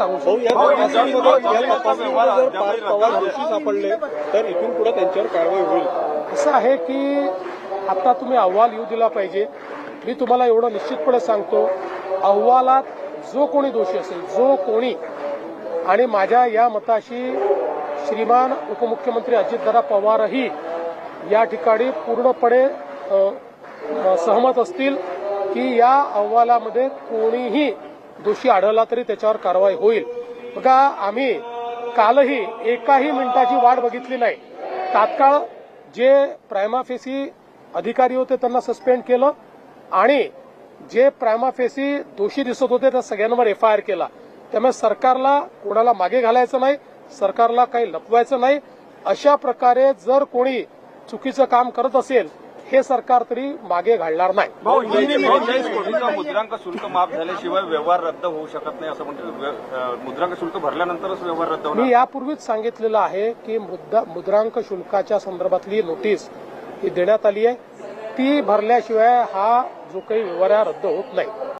भाऊ, या या जर पवार दोषी सापडले तर इथून पुढे त्यांच्यावर कारवाई होईल. असं आहे की आता तुम्ही अहवाल येऊ दिला पाहिजे. मी तुम्हाला एवढं निश्चितपणे सांगतो अहवालात जो कोणी दोषी असेल जो कोणी आणि माझ्या या मताशी श्रीमान उपमुख्यमंत्री अजितदादा पवारही या ठिकाणी पूर्णपणे सहमत असतील की या अहवालामध्ये कोणीही दोषी आढळला तरी त्याच्यावर कारवाई होईल. बघा आम्ही कालही एकाही मिनिटाची वाट बघितली नाही. तात्काळ जे प्रायमाफेसी अधिकारी होते त्यांना सस्पेंड केलं आणि जे प्रायमाफेसी दोषी दिसत होते त्या सगळ्यांवर एफ आय आर केला. त्यामुळे सरकारला कोणाला मागे घालायचं नाही सरकारला काही लपवायचं नाही. अशा प्रकारे जर कोणी चुकीचं काम करत असेल हे सरकार तरी मागे घालणार नाही. मुद्रांक शुल्क माफ झाल्याशिवाय व्यवहार रद्द होऊ शकत नाही असं म्हणतो अं, मुद्रांक शुल्क भरल्यानंतरच व्यवहार रद्द होणार. मी यापूर्वीच सांगितलेलं आहे की मुद्दा मुद्रांक शुल्काच्या संदर्भातली नोटीस ही देण्यात आली आहे. ती भरल्याशिवाय हा जो काही व्यवहार रद्द होत नाही.